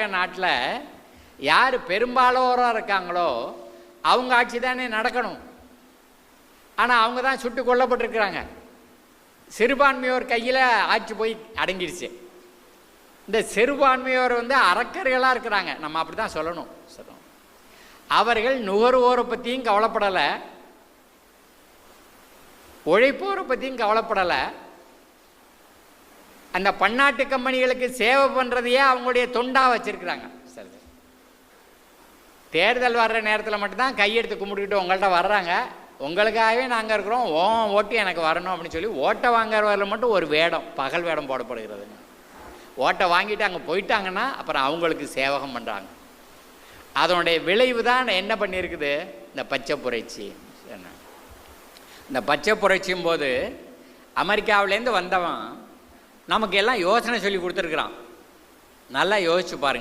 நாட்டில் யார் பெரும்பாலோராக இருக்காங்களோ அவங்க ஆட்சி தானே நடக்கணும். ஆனால் அவங்க தான் சுட்டு கொல்லப்பட்டிருக்கிறாங்க. சிறுபான்மையோர் கையில் ஆட்சி போய் அடங்கிடுச்சு இந்த சிறுபான்மையோர் வந்து அறக்கர்களாக இருக்கிறாங்க. நம்ம அப்படி தான் சொல்லணும். சொல்லணும் அவர்கள் நுகர்வோரை பற்றியும் கவலைப்படலை. உழைப்போரை பற்றியும் கவலைப்படலை. அந்த பன்னாட்டு கம்பெனிகளுக்கு சேவை பண்ணுறதையே அவங்களுடைய தொண்டாக வச்சுருக்குறாங்க. சரி. தேர்தல் வர்ற நேரத்தில் மட்டும்தான் கையெடுத்து கும்பிட்டுக்கிட்டு உங்கள்கிட்ட வர்றாங்க. உங்களுக்காகவே நாங்கள் இருக்கிறோம். ஓ ஓட்டு எனக்கு வரணும் அப்படின்னு சொல்லி ஓட்டை வாங்குறவரில் மட்டும் ஒரு வேடம் பகல் வேடம் போடப்படுகிறதுங்க ஓட்டை வாங்கிட்டு அங்கே போயிட்டாங்கன்னா அப்புறம் அவங்களுக்கு சேவகம் பண்ணுறாங்க அதனுடைய விளைவு தான் என்ன பண்ணியிருக்குது? இந்த பச்சை புரட்சி. என்ன? இந்த பச்சை புரட்சியும் போது அமெரிக்காவிலேருந்து வந்தவன் நமக்கு எல்லாம் யோசனை சொல்லி கொடுத்துருக்குறான். நல்லா யோசிச்சு பாருங்க.